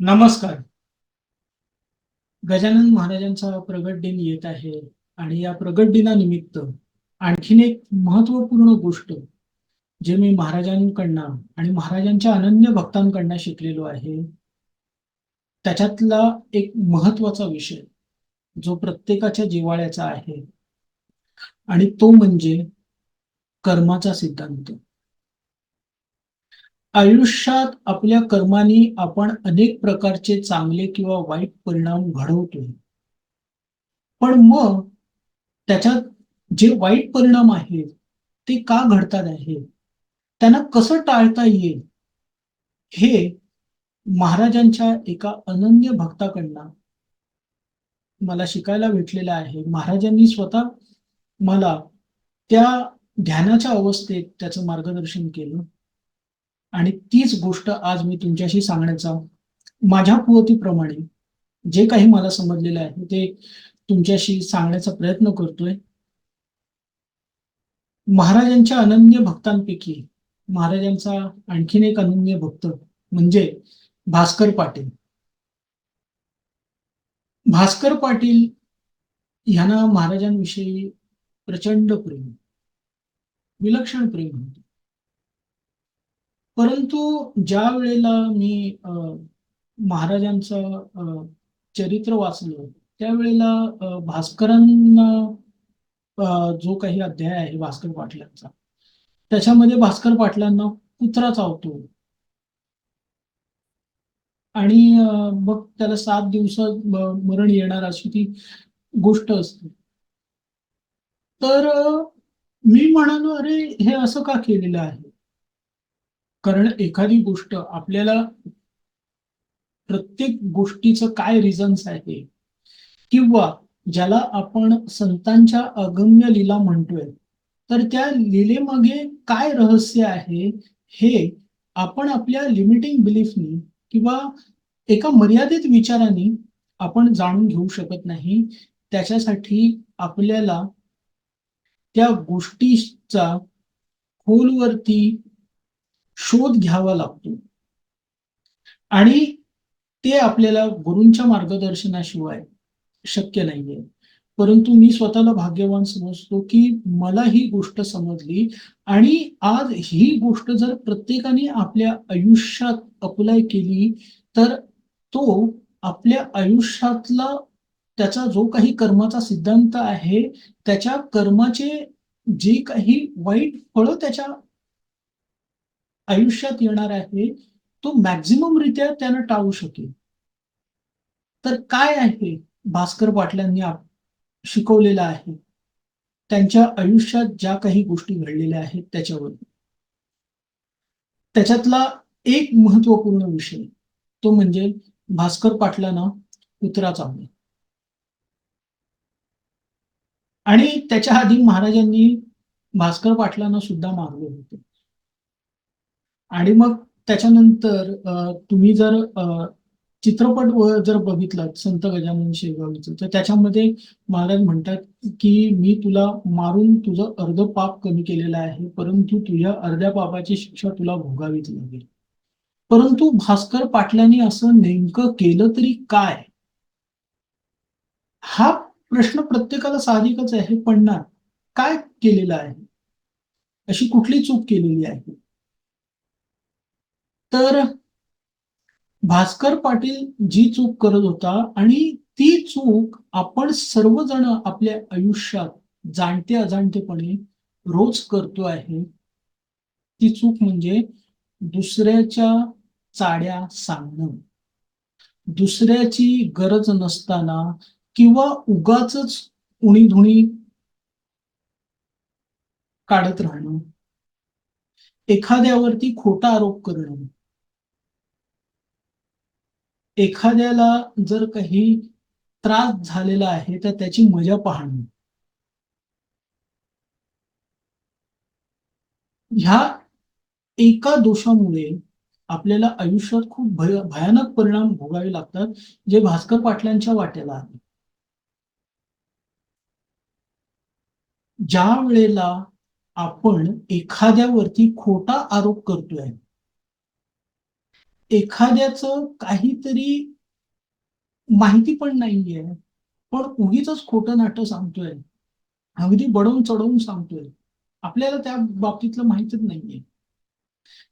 नमस्कार. गजानन महाराजांचा प्रगट दिन येत आहे आणि या प्रगट दिनानिमित्त आणखीन एक महत्त्वपूर्ण गोष्ट जे मी महाराजांकडनं आणि महाराजांच्या अनन्य भक्तांकडनं शिकलेलो आहे त्याच्यातला एक महत्त्वाचा विषय जो प्रत्येकाच्या जिव्हाळ्याचा आहे आणि तो म्हणजे कर्माचा सिद्धांत. आयुष्यात आपल्या कर्माने आपण अनेक प्रकारचे चांगले किंवा वाईट परिणाम घडवतोय. पण मग त्याच्यात जे वाईट परिणाम आहेत ते का घडतात आहेत त्यांना कसं टाळता येईल? हे महाराजांच्या एका अनन्य भक्ताकडनं मला शिकायला भेटलेलं आहे. महाराजांनी स्वतः मला त्या ध्यानाच्या अवस्थेत त्याचं मार्गदर्शन केलं. आणि तीच गोष्ट आज मी तुमच्याशी सांगण्याचा माझ्या कुवतीप्रमाणे जे काही मला समजलेलं आहे ते तुमच्याशी सांगण्याचा प्रयत्न करतोय. महाराजांच्या अनन्य भक्तांपैकी महाराजांचा आणखीन एक अनन्य भक्त म्हणजे भास्कर पाटील. भास्कर पाटील ह्यांना महाराजांविषयी प्रचंड प्रेम विलक्षण प्रेम परंतु ज्या वेळेला मी महाराजांचं चरित्र वाचलं त्यावेळेला भास्करांना जो काही अध्याय आहे भास्कर पाटलांचा त्याच्यामध्ये भास्कर पाटलांना कुत्रा चावतो. आणि मग त्याला सात दिवसात मरण येणार अशी ती गोष्ट असते. तर मी म्हणालो अरे हे असं का केलेलं आहे? कारण एखादी गोष्ट आपल्याला प्रत्येक गोष्टीचं काय रिझन्स आहे किंवा ज्याला आपण संतांच्या अगम्य लीला म्हणतोय तर त्या लीलेमागे काय रहस्य आहे हे आपण आपल्या लिमिटिंग बिलीफनी किंवा एका मर्यादित विचाराने आपण जाणून घेऊ शकत नाही. त्याच्यासाठी आपल्याला त्या गोष्टीचा खोलवरती शोध घ्यावा लागतो. आणि ते आपल्याला गुरूंच्या मार्गदर्शनाशिवाय शक्य नाहीये. परंतु मी स्वतःला भाग्यवान समजतो की मला ही गोष्ट समजली आणि आज ही गोष्ट जर प्रत्येकाने आपल्या आयुष्यात अप्लाय केली तर तो आपल्या आयुष्यातला त्याचा जो काही कर्माचा सिद्धांत आहे त्याच्या कर्माचे जे काही वाईट फळं त्याच्या आयुष्यात येणार आहे तो मॅक्झिमम रित्या त्यानं टाळू शकेल. तर काय आहे? भास्कर पाटलांनी शिकवलेलं आहे. त्यांच्या आयुष्यात ज्या काही गोष्टी घडलेल्या आहेत त्याच्यावर त्याच्यातला एक महत्त्वपूर्ण विषय तो म्हणजे भास्कर पाटलांना कुत्रा चावणे. आणि त्याच्या आधी महाराजांनी भास्कर पाटलांना सुद्धा मारले होते. आणि मग त्याच्यानंतर तुम्ही जर चित्रपट व- जर बघितलात संत गजानन शेगावचं तर त्याच्यामध्ये महाराज म्हणतात की मी तुला मारून तुझं अर्ध पाप कमी केलेलं आहे परंतु तुझ्या अर्ध्या पापाची शिक्षा तुला भोगावीच लागेल. परंतु भास्कर पाटलांनी असं नेमकं केलं तरी काय? हा प्रश्न प्रत्येकाला साहजिकच आहे पण ना काय केलेलं आहे? अशी कुठली चूक केलेली आहे? तर भास्कर पाटील जी चूक करत होता आणि ती चूक आपण सर्वजण आपल्या आयुष्यात जाणते अजाणतेपणे रोज करतो आहे. ती चूक म्हणजे दुसऱ्याच्या चाड्या सांगणं. दुसऱ्याची गरज नसताना किंवा उगाच उणीधुणी काढत राहणं. एखाद्यावरती खोटा आरोप करणं. एखाद्याला जर काही त्रास झालेला आहे तर त्याची मजा पाहणं. ह्या एका दोषामुळे आपल्याला आयुष्यात खूप भय भयानक परिणाम भोगावे लागतात जे भास्कर पाटलांच्या वाट्याला आहे ज्या वेळेला आपण एखाद्यावरती खोटा आरोप करतोय एखाद्याचं काहीतरी माहिती पण नाहीये. पण उगीच खोटं नाटं सांगतोय. अगदी बडवून चढवून सांगतोय. आपल्याला त्या बाबतीतलं माहितीच नाहीये.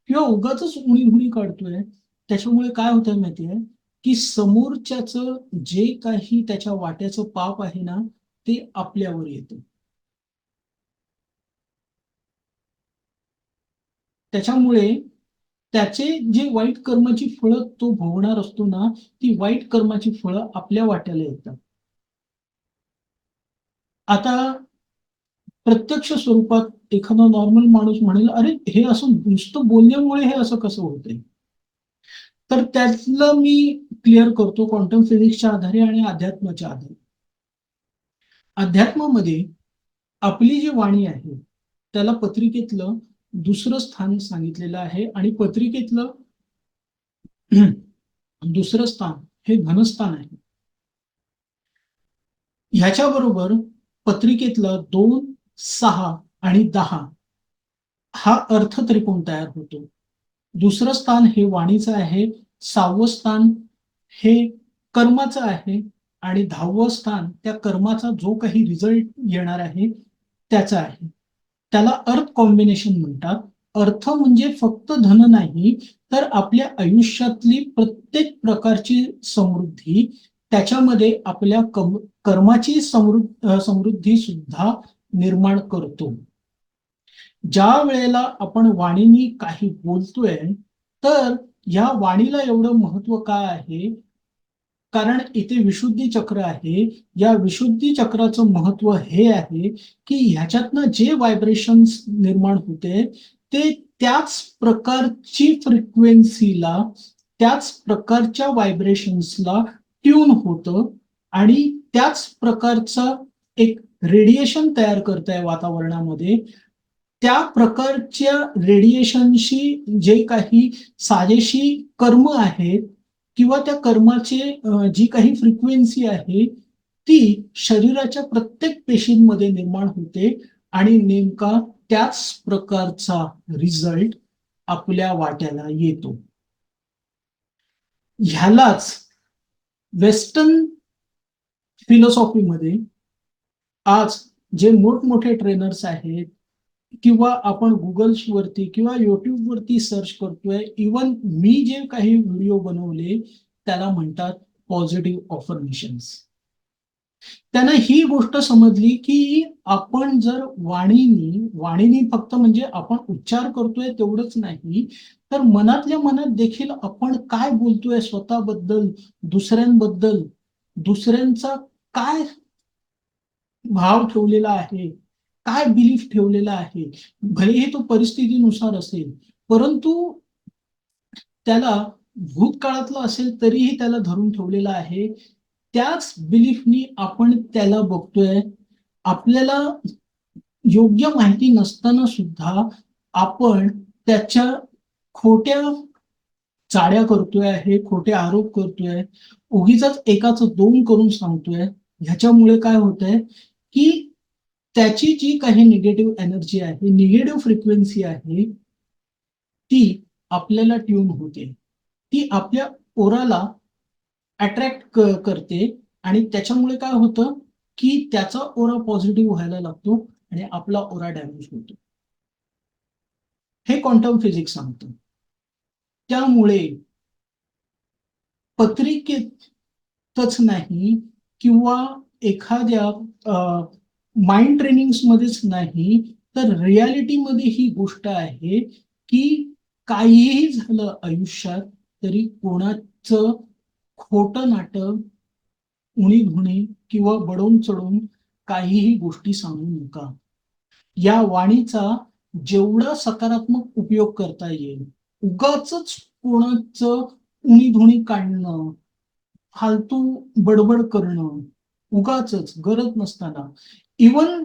किंवा उगाच उणी हुणी काढतोय. त्याच्यामुळे काय होतंय माहितीये? की समोरच्याच जे काही त्याच्या वाट्याचं पाप आहे ना ते आपल्यावर येतं. त्याच्यामुळे त्याचे जे वाईट कर्माची फळं तो भोगणार असतो ना ती वाईट कर्माची फळं आपल्या वाट्याला येतात. आता प्रत्यक्ष स्वरूपात एखादा नॉर्मल माणूस म्हणेल अरे हे असं नुसतं बोलण्यामुळे हे असं कसं होतंय? तर त्यातलं मी क्लिअर करतो क्वांटम फिजिक्सच्या आधारे आणि अध्यात्माच्या आधारे. अध्यात्मामध्ये आपली जी वाणी आहे त्याला पत्रिकेतलं दुसरं स्थान सांगितलेलं आहे आणि पत्रिकेतलं दुसरं स्थान हे धनस्थान आहे. ह्याच्याबरोबर पत्रिकेतलं दोन सहा आणि दहा हा अर्थ त्रिकोण तयार होतो? दुसरं स्थान हे वाणीचं आहे सहावं स्थान हे कर्माचं आहे आणि दहावं स्थान त्या कर्माचा जो काही रिझल्ट येणार आहे त्याचा आहे. त्याला अर्थ कॉम्बिनेशन म्हणतात. अर्थ म्हणजे फक्त धन नाही तर आपल्या आयुष्यातली प्रत्येक प्रकारची समृद्धी त्याच्यामध्ये आपल्या कर्माची समृद्ध समृद्धी सुद्धा निर्माण करतो. ज्या वेळेला आपण वाणीनी काही बोलतोय तर या वाणीला एवढं महत्त्व काय आहे? कारण इथे विशुद्धी चक्र आहे. या विशुद्धी चक्राचं महत्त्व हे आहे की ह्याच्यातनं जे व्हायब्रेशन्स निर्माण होते ते त्याच प्रकारची फ्रिक्वेन्सीला त्याच प्रकारच्या व्हायब्रेशन्सला ट्यून होतं आणि त्याच प्रकारचं एक रेडिएशन तयार करत आहे वातावरणामध्ये. त्या प्रकारच्या रेडिएशनशी जे काही साजेशी कर्म आहेत किंवा त्या कर्माचे जी काही फ्रिक्वेन्सी आहे ती शरीराच्या प्रत्येक पेशींमध्ये निर्माण होते आणि नेमका त्याच प्रकारचा रिझल्ट आपल्या वाट्याला येतो. ह्यालाच वेस्टर्न फिलॉसॉफीमध्ये आज जे मोठमोठे ट्रेनर्स आहेत किंवा आपण गुगल्सवरती किंवा युट्यूबवरती सर्च करतोय इवन मी जे काही व्हिडिओ बनवले त्याला म्हणतात पॉझिटिव्ह ऑफर्मेशन्स त्यांना ही गोष्ट समजली की आपण जर वाणीनी वाणीनी फक्त म्हणजे आपण उच्चार करतोय तेवढंच नाही तर मनातल्या मनात देखील आपण काय बोलतोय स्वतःबद्दल दुसऱ्यांबद्दल दुसऱ्यांचा काय भाव ठेवलेला आहे काय बिलीफ ठेवलेला आहे? भलेही तो परिस्थितीनुसार असेल परंतु त्याला भूतकाळातलं असेल तरीही त्याला धरून ठेवलेला आहे. त्याच बिलीफनी आपण त्याला बघतोय. आपल्याला योग्य माहिती नसताना सुद्धा आपण त्याच्या खोट्या चाड्या करतोय हे खोटे आरोप करतोय उगीच एकाच दोन करून सांगतोय. ह्याच्यामुळे काय होतंय की त्याची जी काही निगेटिव्ह एनर्जी आहे निगेटिव्ह फ्रिक्वेन्सी आहे ती आपल्याला ट्यून होते. ती आपल्या ओराला अट्रॅक्ट करते आणि त्याच्यामुळे काय होतं की त्याचा ओरा पॉझिटिव्ह व्हायला लागतो आणि आपला ओरा डॅमेज होतो. हे क्वांटम फिजिक्स सांगतं. त्यामुळे पत्रिकेतच नाही किंवा एखाद्या माइंड ट्रेनिंग्समध्येच नाही तर रियालिटीमध्ये ही गोष्ट आहे की काहीही झालं आयुष्यात तरी कोणाचं खोटं नाटक उणी धुणी किंवा बडवून चढून काहीही गोष्टी सांगू नका. या वाणीचा जेवढा सकारात्मक उपयोग करता येईल उगाच कोणाचं उणी धुणी काढणं फालतू बडबड करणं उगाच गरज नसताना. इवन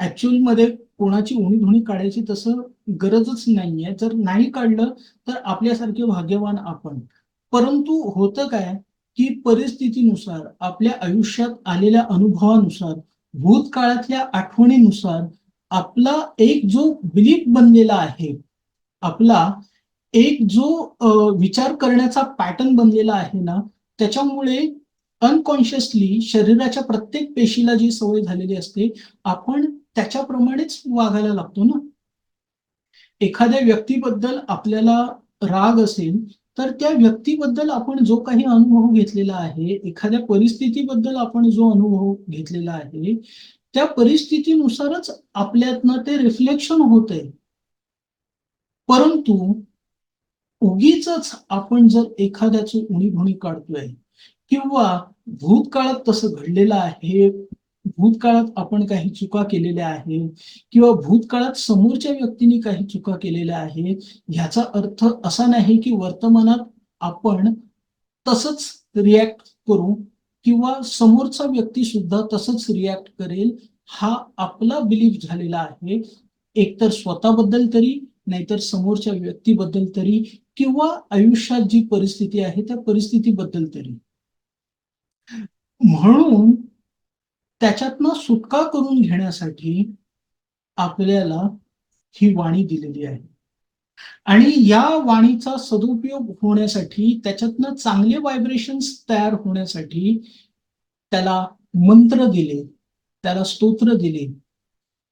ऍक्च्युअलमध्ये कोणाची उणी धुणी काढायची तसं गरजच नाहीये. जर नाही काढलं तर आपल्यासारखे भाग्यवान आपण. परंतु होतं काय की परिस्थितीनुसार आपल्या आयुष्यात आलेल्या अनुभवानुसार भूतकाळातल्या आठवणीनुसार आपला एक जो बिलीफ बनलेला आहे आपला एक जो विचार करण्याचा पॅटर्न बनलेला आहे ना त्याच्यामुळे अनकॉन्शियसली शरीराच्या प्रत्येक पेशीला जी सवय झालेली असते आपण त्याच्याप्रमाणेच वागायला लागतो ना. एखाद्या व्यक्तीबद्दल आपल्याला राग असेल तर त्या व्यक्तीबद्दल आपण जो काही अनुभव घेतलेला आहे एखाद्या परिस्थितीबद्दल आपण जो अनुभव घेतलेला आहे त्या परिस्थितीनुसारच आपल्यातनं ते रिफ्लेक्शन होत आहे परंतु उगीच आपण जर एखाद्याची उणीभुणी काढतोय किंवा भूतकाळात तसं घडलेलं आहे भूतकाळात आपण काही चुका केलेल्या आहेत किंवा भूतकाळात समोरच्या व्यक्तीने काही चुका केलेल्या आहेत ह्याचा अर्थ असा नाही की वर्तमानात आपण तसंच रिॲक्ट करू किंवा समोरचा व्यक्ती सुद्धा तसंच रिॲक्ट करेल हा आपला बिलीफ झालेला आहे. एकतर स्वतःबद्दल तरी नाहीतर समोरच्या व्यक्तीबद्दल तरी किंवा आयुष्यात जी परिस्थिती आहे त्या परिस्थितीबद्दल तरी. म्हणून त्याच्यातनं सुटका करून घेण्यासाठी आपल्याला ही वाणी दिलेली आहे. आणि या वाणीचा सदुपयोग होण्यासाठी त्याच्यातनं चांगले व्हायब्रेशन्स तयार होण्यासाठी त्याला मंत्र दिले त्याला स्तोत्र दिले.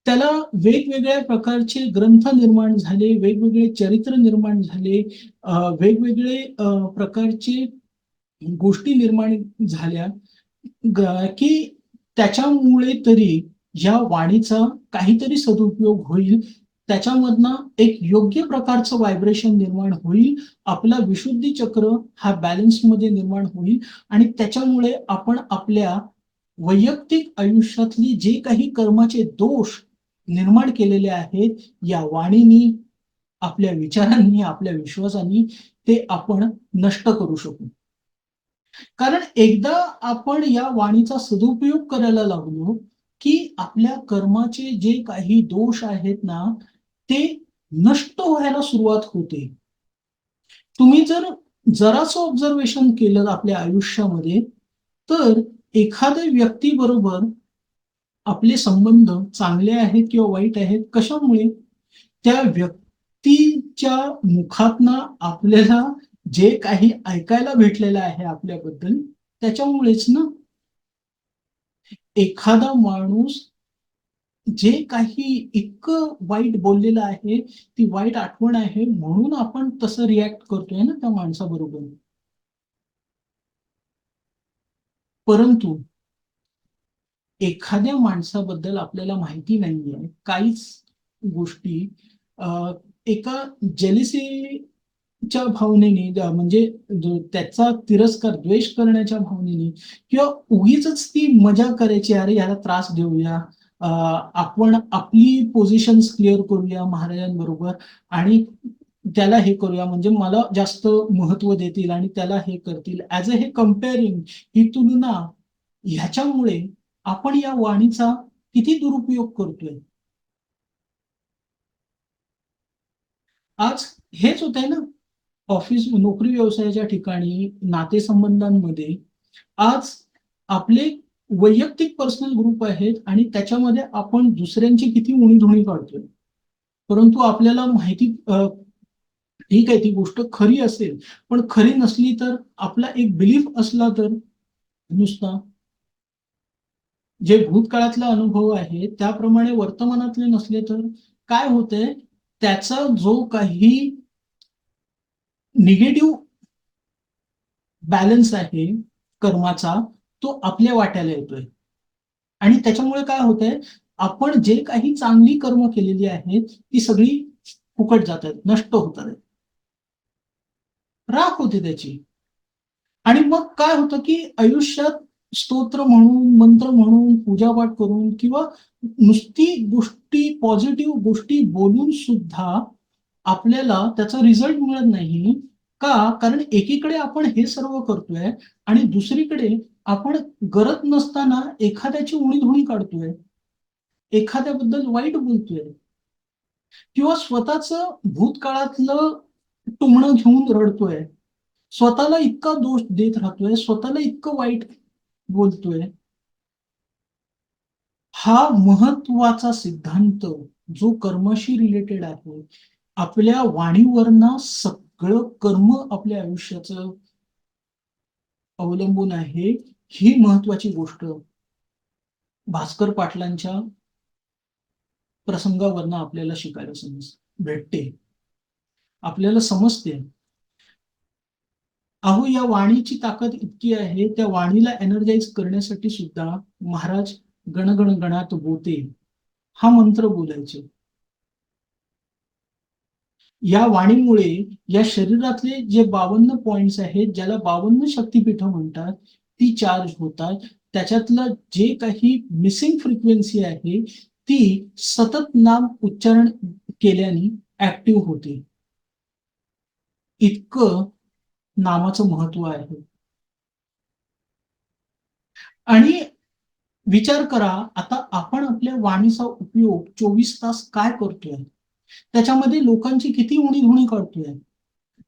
त्याला वेगवेगळ्या प्रकारचे ग्रंथ निर्माण झाले वेगवेगळे चरित्र निर्माण झाले वेगवेगळे प्रकारचे गोष्टी निर्माण झाल्या. की त्याच्यामुळे तरी या वाणीचा काहीतरी सदुपयोग होईल त्याच्यामधनं एक योग्य प्रकारचं व्हायब्रेशन निर्माण होईल आपला विशुद्धी चक्र हा बॅलन्समध्ये निर्माण होईल आणि त्याच्यामुळे आपण आपल्या वैयक्तिक आयुष्यातली जे काही कर्माचे दोष निर्माण केलेले आहेत या वाणीनी आपल्या विचारांनी आपल्या विश्वासांनी ते आपण नष्ट करू शकू. कारण एकदा आपण या वाणीचा सदुपयोग करायला लागलो की आपल्या कर्माचे जे काही दोष आहेत ना ते नष्ट व्हायला सुरुवात होते. तुम्ही जर जरासं ऑब्झर्वेशन केलं आपल्या आयुष्यामध्ये तर एखाद्या व्यक्तीबरोबर आपले संबंध चांगले आहेत किंवा वाईट आहेत कशामुळे? त्या व्यक्तीच्या मुखातना आपल्याला जे काही ऐकायला भेटलेलं आहे आपल्याबद्दल त्याच्यामुळेच ना एखादा माणूस जे काही इतकं वाईट बोललेलं आहे ती वाईट आठवण आहे म्हणून आपण तसं रिॲक्ट करतोय ना त्या माणसाबरोबर. परंतु एखाद्या माणसाबद्दल आपल्याला माहिती नाहीये काहीच गोष्टी एका जेलिसी च्या भावनेने म्हणजे त्याचा तिरस्कार द्वेष करण्याच्या भावनेने किंवा उगीच ती मजा करायची अरे याला त्रास देऊया आपण आपली पोझिशन क्लिअर करूया महाराजांबरोबर आणि त्याला हे करूया म्हणजे मला जास्त महत्त्व देतील आणि त्याला हे करतील. ऍज अ हे कम्पेअरिंग ही तुलना ह्याच्यामुळे आपण या वाणीचा किती दुरुपयोग करतोय? आज हेच होत आहे ना? ऑफिस नोकरी व्यवसायाच्या ठिकाणी नातेसंबंधांमध्ये आज आपले वैयक्तिक पर्सनल ग्रुप आहेत आणि त्याच्यामध्ये आपण दुसऱ्यांची किती उणीधुणी काढतोय. परंतु आपल्याला माहिती ठीक आहे ती गोष्ट खरी असेल पण खरी नसली तर आपला एक बिलीफ असला तर नुसता जे भूतकाळातला अनुभव आहे त्याप्रमाणे वर्तमानातले नसले तर काय होतंय? त्याचा जो काही निगेटिव्ह बॅलन्स आहे कर्माचा तो आपल्या वाट्याला येतोय. आणि त्याच्यामुळे काय होतंय आपण जे काही चांगली कर्म केलेली आहेत ती सगळी फुकट जात आहेत नष्ट होत आहेत राख होते त्याची. आणि मग काय होतं की आयुष्यात स्तोत्र म्हणून मंत्र म्हणून पूजापाठ करून किंवा नुसती गोष्टी पॉझिटिव्ह गोष्टी बोलून सुद्धा आपल्याला त्याचा रिझल्ट मिळत नाही. का? कारण एकीकडे आपण हे सर्व करतोय आणि दुसरीकडे आपण गरज नसताना एखाद्याची उणीधुणी काढतोय. एखाद्याबद्दल वाईट बोलतोय. किंवा स्वतःच भूतकाळातलं टुमणं घेऊन रडतोय. स्वतःला इतका दोष देत राहतोय स्वतःला इतकं वाईट बोलतोय. हा महत्त्वाचा सिद्धांत जो कर्माशी रिलेटेड आहे. आपल्या वाणीवरनं सगळं कर्म आपल्या आयुष्याचं अवलंबून आहे ही महत्वाची गोष्ट भास्कर पाटलांच्या प्रसंगावरनं आपल्याला शिकायला समज भेटते. आपल्याला समजते. अहो या वाणीची ताकद इतकी आहे त्या वाणीला एनर्जाइज करण्यासाठी सुद्धा महाराज गणगण गणात बोते. हा मंत्र बोलायचे. या वाणीमुळे या शरीरातले जे बावन्न पॉइंट्स आहेत ज्याला बावन्न शक्तीपीठ म्हणतात ती चार्ज होतात. त्याच्यातलं जे काही मिसिंग फ्रिक्वेन्सी आहे ती सतत नाम उच्चारण केल्याने ऍक्टिव्ह होते. इतकं नामाचं महत्त्व आहे. आणि विचार करा आता आपण आपल्या वाणीचा उपयोग चोवीस तास काय करतोय? त्याच्यामध्ये लोकांची किती उणीधुणी काढतोय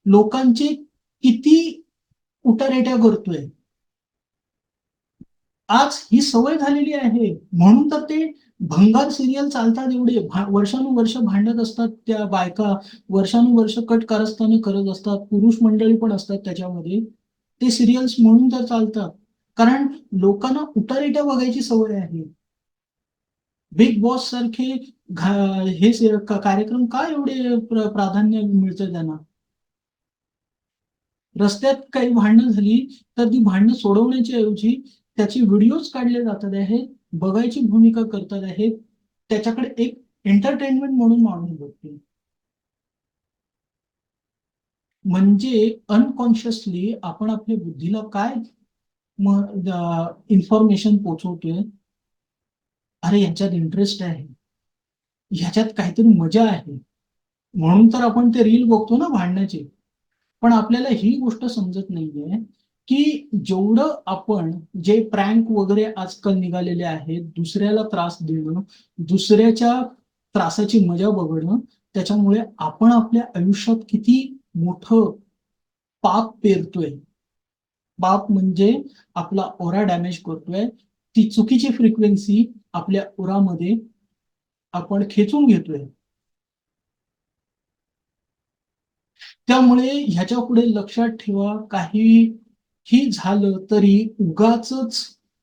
लोकांचे किती उटारेट्या करतोय? आज ही सवय झालेली आहे. म्हणून तर ते भंगार सिरियल चालतात एवढे. वर्षानुवर्ष भांडत असतात त्या बायका. वर्षानुवर्ष कट कारस्थाने करत असतात. पुरुष मंडळी पण असतात त्याच्यामध्ये. ते सिरियल्स म्हणून तर चालतात. कारण लोकांना उतारेट्या बघायची सवय आहे. बिग बॉस सारखे हे कार्यक्रम का एवढे प्राधान्य मिळतं त्यांना? रस्त्यात काही भांडणं झाली तर ती भांडणं सोडवण्याच्या ऐवजी त्याची व्हिडिओज काढले जातात आहेत बघायची भूमिका करतात आहेत त्याच्याकडे एक एंटरटेनमेंट म्हणून माणूस बघते. म्हणजे अनकॉन्शियसली आपण आपल्या बुद्धीला काय इन्फॉर्मेशन पोचवतोय? अरे यांच्यात इंटरेस्ट आहे. ह्याच्यात काहीतरी मजा आहे. म्हणून तर आपण ते रील बघतो ना भांडण्याचे. पण आपल्याला ही गोष्ट समजत नाहीये की जेवढं आपण जे प्रँक वगैरे आजकाल निघालेले आहेत दुसऱ्याला त्रास देणं दुसऱ्याच्या त्रासाची मजा बघणं त्याच्यामुळे आपण आपल्या आयुष्यात किती मोठं पाप पेरतोय. पाप म्हणजे आपला ओरा डॅमेज करतोय. ती चुकीची फ्रिक्वेन्सी आपल्या ओरामध्ये आपण खेचून घेतोय. त्यामुळे ह्याच्या पुढे लक्षात ठेवा काही ही झालं तरी उगाच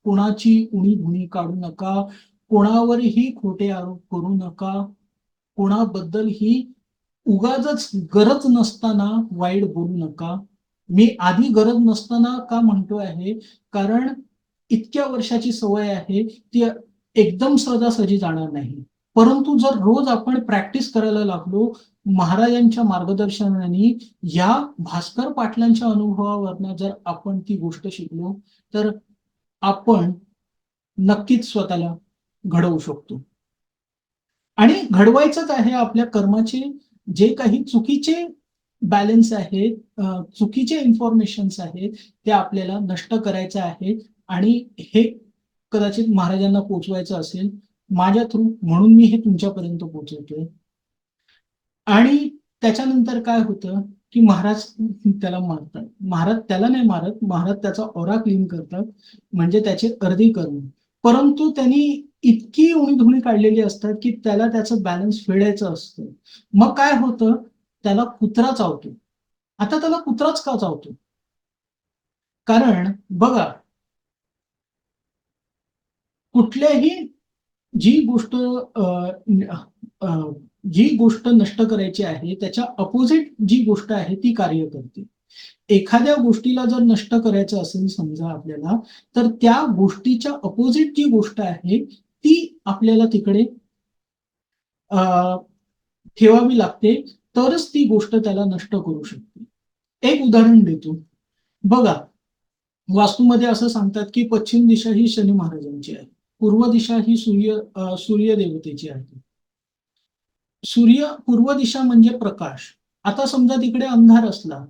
कोणाची उणी धुणी काढू नका कोणावरही खोटे आरोप करू नका कोणाबद्दल उगाच गरज नसताना वाईट बोलू नका. मी आधी गरज नसताना का म्हणतो आहे? कारण इतक्या वर्षाची सवय आहे ती एकदम सहजासहजी जाणार नाही. परंतु जर रोज आपण प्रॅक्टिस करायला लागलो महाराजांच्या मार्गदर्शनाने या भास्कर पाटलांच्या अनुभवावरनं जर आपण ती गोष्ट शिकलो तर आपण नक्कीच स्वतःला घडवू शकतो. आणि घडवायचंच आहे आपल्या कर्माचे जे काही चुकीचे बॅलन्स आहेत चुकीचे इन्फॉर्मेशन्स आहेत ते आपल्याला नष्ट करायचे आहे आणि हे कदाचित महाराजांना पोचवायचं असेल माझ्या थ्रू म्हणून मी हे तुमच्यापर्यंत पोहोचवतोय आणि त्याच्यानंतर काय होतं की महाराज त्याला मारतात. महाराज त्याला नाही मारत महाराज त्याचा ओरा क्लीन करतात म्हणजे त्याचे अर्धी कर्म परंतु त्यांनी इतकी उणीधुणी काढलेली असतात की त्याला त्याचं बॅलन्स फेडायचं असतं. मग काय होतं? त्याला कुत्रा चावतो. आता त्याला कुत्राच का चावतो? कारण बघा कुठल्याही जी गोष्ट जी गोष्ट नष्ट करायची आहे त्याच्या अपोजिट जी गोष्ट आहे ती कार्य करते. एखाद्या गोष्टीला जर नष्ट करायचं असेल समजा आपल्याला तर त्या गोष्टीच्या अपोजिट जी गोष्ट आहे ती आपल्याला तिकडे ठेवावी लागते तरच ती गोष्ट त्याला नष्ट करू शकते. एक उदाहरण देतो. बघा वास्तूमध्ये असं सांगतात की पश्चिम दिशा ही शनी महाराजांची आहे. पूर्व दिशा ही सूर्य सूर्य देवतेची आहे. सूर्य पूर्व दिशा म्हणजे प्रकाश. आता समजा तिकडे अंधार असला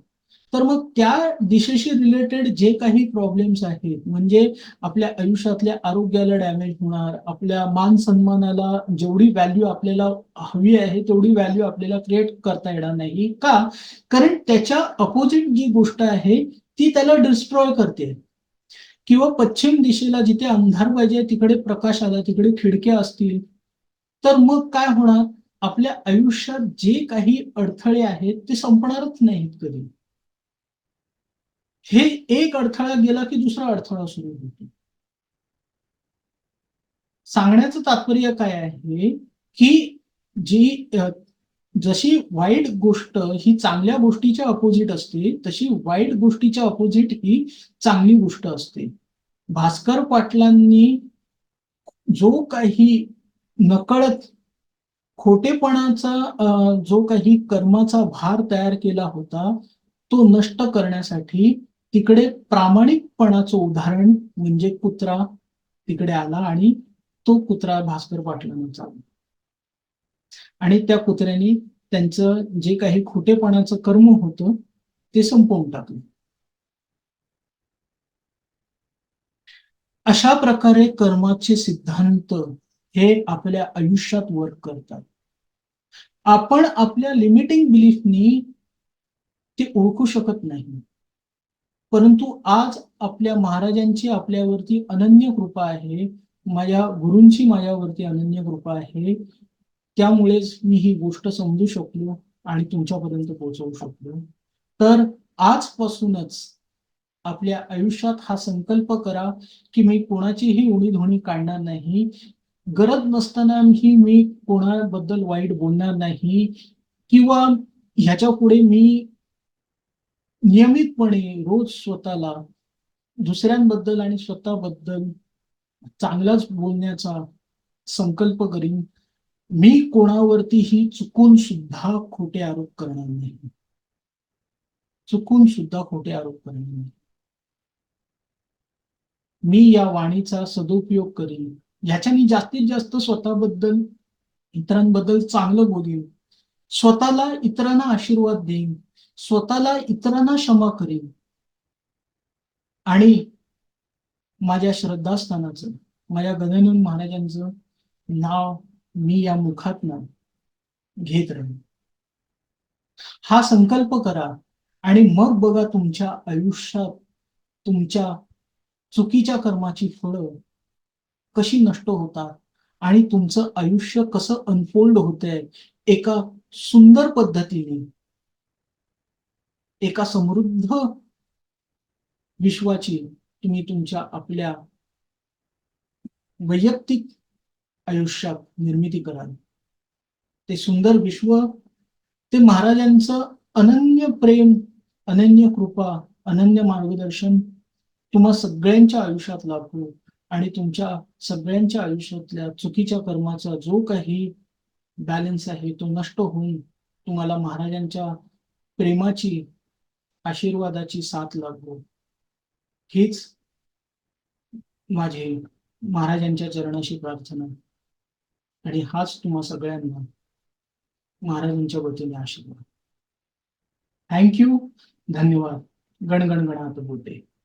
तर मग त्या दिशेशी रिलेटेड जे काही प्रॉब्लेम्स आहेत म्हणजे आपल्या आयुष्यातल्या आरोग्याला डॅमेज होणार आपल्या मान सन्मानाला जेवढी व्हॅल्यू आपल्याला हवी आहे तेवढी व्हॅल्यू आपल्याला क्रिएट करता येणार नाही. का? कारण त्याच्या अपोजिट जी गोष्ट आहे ती त्याला डिस्ट्रॉय करते. किंवा पश्चिम दिशेला जिथे अंधार पाहिजे तिकडे प्रकाश आला तिकडे खिडक्या असतील तर मग काय होणार? आपल्या आयुष्यात जे काही अडथळे आहेत ते संपणारच नाहीत कधी. हे एक अडथळा गेला की दुसरा अडथळा सुरू होतो. सांगण्याचं तात्पर्य काय आहे? की जी जशी वाईट गोष्ट ही चांगल्या गोष्टीच्या अपोजिट असते तशी वाईट गोष्टीच्या अपोजिट ही चांगली गोष्ट असते. भास्कर पाटलांनी जो काही नकळत खोटेपणाचा जो काही कर्माचा भार तयार केला होता तो नष्ट करण्यासाठी तिकडे प्रामाणिकपणाचं उदाहरण म्हणजे कुत्रा तिकडे आला आणि तो कुत्रा भास्कर पाटलांना चालला. आणि त्या कुत्र्यांनी त्यांचं जे काही खोटेपणाचं कर्म होतं ते संपवून टाकलं. अशा प्रकारे कर्माचे सिद्धांत हे आपल्या आयुष्यात वर्क करतात. आपण आपल्या लिमिटिंग बिलीफनी ते ओळखू शकत नाही. परंतु आज आपल्या महाराजांची आपल्यावरती अनन्य कृपा आहे माझ्या गुरूंची माझ्यावरती अनन्य कृपा आहे त्यामुळेच मी ही गोष्ट समजू शकलो आणि तुमच्यापर्यंत पोहोचवू शकलो. तर आजपासूनच आपल्या आयुष्यात हा संकल्प करा की मी कोणाचीही उणीधुणी काढणार नाही. गरज नसतानाही मी कोणाबद्दल वाईट बोलणार नाही किंवा ह्याच्या पुढे मी नियमितपणे रोज स्वतःला दुसऱ्यांबद्दल आणि स्वतःबद्दल चांगलाच बोलण्याचा संकल्प करीन. मी कोणावरतीही चुकून सुद्धा खोटे आरोप करणार नाही. चुकून सुद्धा खोटे आरोप करणार नाही. मी या वाणीचा सदुपयोग करीन. ह्याच्याने जास्तीत जास्त स्वतःबद्दल इतरांबद्दल चांगलं बोलीन. स्वतःला इतरांना आशीर्वाद देईन. स्वतःला इतरांना क्षमा करीन. आणि माझ्या श्रद्धास्थानाचं माझ्या गजानन महाराजांचं नाव मी या मुखातनं घेत राहीन. हा संकल्प करा आणि मग बघा तुमच्या आयुष्यात तुमच्या चुकीच्या कर्माची फळं कशी नष्ट होतात आणि तुमचं आयुष्य कसं अनफोल्ड होतंय एका सुंदर पद्धतीने. एका समृद्ध विश्वाची तुम्ही तुमच्या आपल्या वैयक्तिक आयुष्यात निर्मिती कराल ते सुंदर विश्व ते महाराजांचं अनन्य प्रेम अनन्य कृपा अनन्य मार्गदर्शन तुम्हा सगळ्यांच्या आयुष्यात लाभो आणि तुमच्या सगळ्यांच्या आयुष्यातल्या चुकीच्या कर्माचा जो काही बॅलन्स आहे तो नष्ट होऊन तुम्हाला महाराजांच्या प्रेमाची आशीर्वादाची साथ लागू हीच माझी महाराजांच्या चरणाशी प्रार्थना. आणि हाच तुम्हा सगळ्यांना महाराजांच्या वतीने आशीर्वाद. थँक्यू धन्यवाद. गणगण गणात बोलते.